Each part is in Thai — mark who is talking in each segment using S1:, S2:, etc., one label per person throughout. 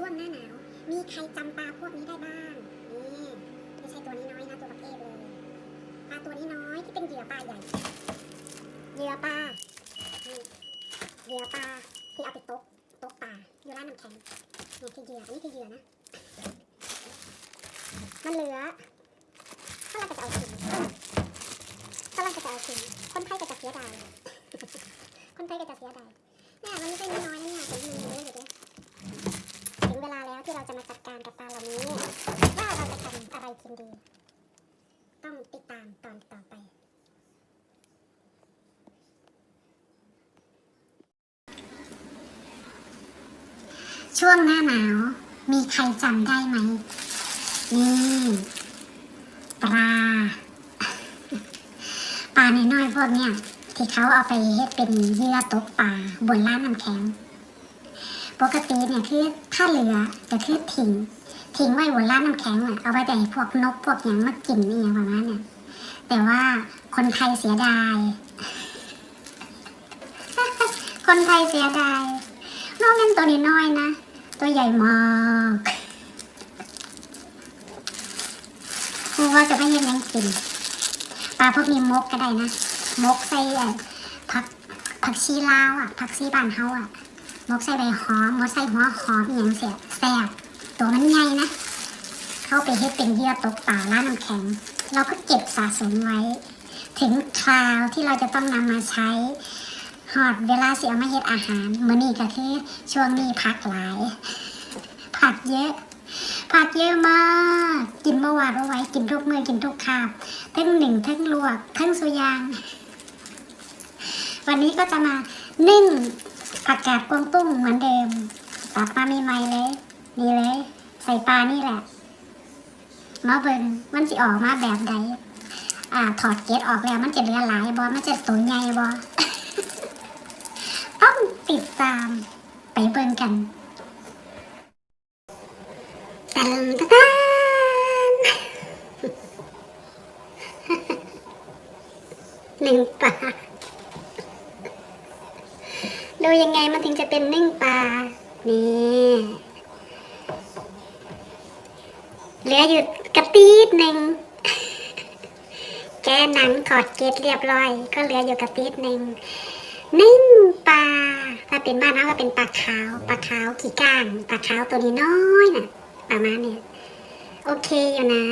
S1: ช่วงหน้าหนาว มีใครจำปลาพวกนี้ได้บ้าง นี่ไม่ใช่ตัวนี้น้อยนะตัวประเภทเลยปลาตัวนี้น้อยที่เป็นเหยื่อปลาใหญ่ เหยื่อปลานี่เหยื่อปลาที่เอาไปตกตกปลาอยู่ร้านน้ำแข็งนี่คือเหยื่ออันนี้คือเหยื่อนะ มันเหลือถ้าเราจะเอาคืนถ้าเราจะเอาคืนคนไทยก็จะเสียดายคนไทยก็จะเสียดายเนี่ยมันไม่ใช่น้อยนะเนี่ยเป็นมันเยอะอยู่ด้วยถึงเวลาแล้วที่เราจะมาจัดการกับปลาเหล่านี้ ว่าเราจะทำอะไรกินดี ต้องติดตามตอนต่อไป ช่วงหน้าหนาว มีใครจำได้ไหม นี่ ปลา ปลาในน้อยพวกเนี้ยที่เขาเอาไปเฮ็ดเป็นเหยื่อตกปลาบนร้านน้ำแข็ง ปกติเนี่ยคือถ้าเหลือจะคือทิ้งทิ้งไว้บนร้านน้ำแข็งอะเอาไว้แต่ให้พวกนกพวกอย่างมากินนี่อย่างประมาณเนี่ยแต่ว่าคนไทยเสียดาย คนไทยเสียดายนอกนั้นตัวนี้น้อยนะ ตัวใหญ่มากกูว่าจะไม่เยังยังกินปลาพวกนี้มกก็ได้นะมกใส่ผักผักชีลาวอะผักชีบ้านเฮาอะมกใส่ใบหอมมกใส่หัวหอมอย่างเสียแซ่บตัวมันใหญ่นะ เข้าไปเฮ็ดเป็นเหยื่อตกปลาร้านน้ำแข็ง เราก็เก็บสะสมไว้ ถึงคราวที่เราจะต้องนำมาใช้ หอดเวลาเสียมาเฮ็ดอาหารมื้อนี้ก็คือช่วงนี้ผักหลาย ผักเยอะ ผักเยอะมาก กินเมื่อวานเอาไว้กินทุกมือกินทุกคาบทั้งหนึ่งทั้งลวกทั้งสุยาง วันนี้ก็จะมานึ่งผักกาดกวางตุ้งเหมือนเดิมตัดมามีใหม่เลยนี่เลย ใส่ปลานี่แหละมาเบิ่งมันสิออกมาแบบใดอ่าถอดเกล็ดออกแล้วมันจะเหลือหลายบอมันจะตัวใหญ่บอ ต้องติดตามไปเบิ่งกันตันตันหนึ่งปลาดูยังไงมันถึงจะเป็นนึ่งปลานี่เหลืออยู่กระตีดหนึ่งแกหนังขอดเกล็ดเรียบร้อย ก็เหลืออยู่กระตีดหนึ่ง นึ่งปลาถ้าเป็นบ้านเราก็เป็นปลาขาวปลาขาวขี้ก้างปลาขาวตัวนี้น้อยน่ะประมาณเนี้ยโอเคอยู่นะ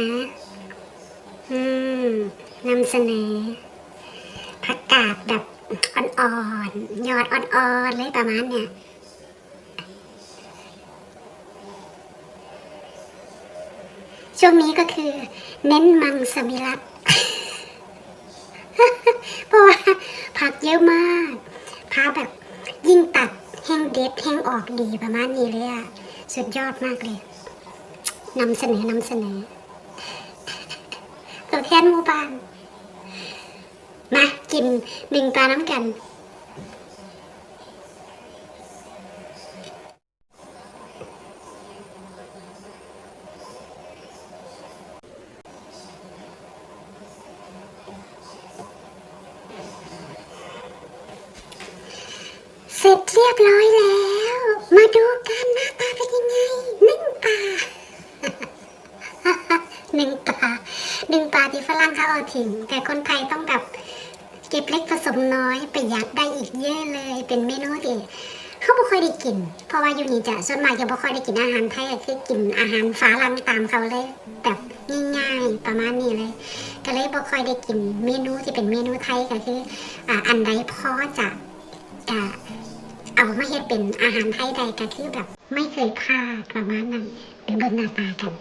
S1: อืมนำเสนอผักกาดแบบอ่อนๆยอดอ่อนๆเลยประมาณเนี้ยช่วงนี้ก็คือ เน้นมังสวิรัต เพราะว่าผักเยอะมากพาแบบยิ่งตัด แห้งเด็ดแห้งออกดีประมาณนี้เลยอะสุดยอดมากเลยนำเสนอนำเสนอตัวแทนหมู่บ้าน มากินหนึ่งปลาน้ำกัน เสร็จเรียบร้อยแล้ว มาดูกันหน้าตาเป็นยังไงหนึ่งปลาหนึ่งปลาหนึ่งปลาที่ฝรั่งเขาเอาทิ้งแต่คนไทยต้องแบบเก็บเล็กผสมน้อยประหยัดได้อีกเยอะเลย เป็นเมนูที่เขาไม่ค่อยได้กิน เพราะว่าอยู่นี่จะส่วนมากจะไม่ค่อยได้กินอาหารไทยคือกินอาหารฝรั่งตามเขาเลยแบบง่ายๆประมาณนี้เลย ก็เลยไม่ค่อยได้กินเมนูที่เป็นเมนูไทยก็คืออ,อันใดพอจะอ่ เอามาเฮ็ดเป็นอาหารไทยใดก็คือแบบ ไม่เคยพลาดประมาณนั้นเป็นเบิ่งหน้าตากัน